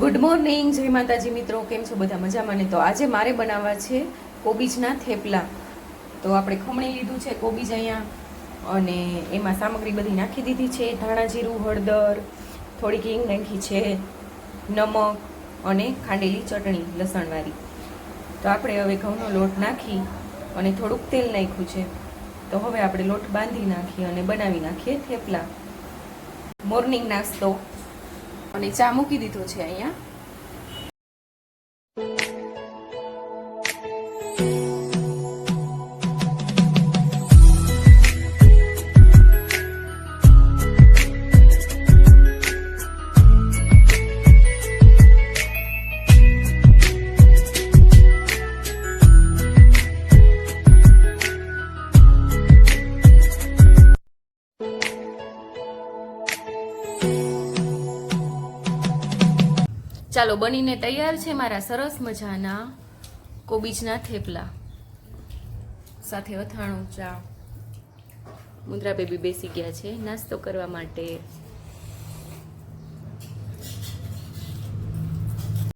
Good morning જય માતાજી મિત્રો, કેમ છો બધા મજામાં? ને તો આજે મારે બનાવવા છે કોબીજના થેપલા. તો આપણે ખમણી લીધું છે કોબીજ અહીંયા, અને એમાં સામગ્રી બધી નાખી દીધી છે. ધાણા જીરું, હળદર, થોડીક હિંગ નાખી છે, નમક અને ખાંડેલી ચટણી, લસણવાળી. તો આપણે હવે ઘઉંનો લોટ નાખી અને થોડુંક તેલ નાખ્યું છે. તો હવે આપણે લોટ બાંધી નાખીએ અને બનાવી નાખીએ થેપલા. મોર્નિંગ નાસ્તો. અને ચા મૂકી દીધો છે અહીંયા ચાલો બનીને તૈયાર છે મારા સરસ મજાના કોબીજના થેપલા. સાથે અથાણું, ચા. મુદ્રા બેબી બેસી ગયા છે નાસ્તો કરવા માટે.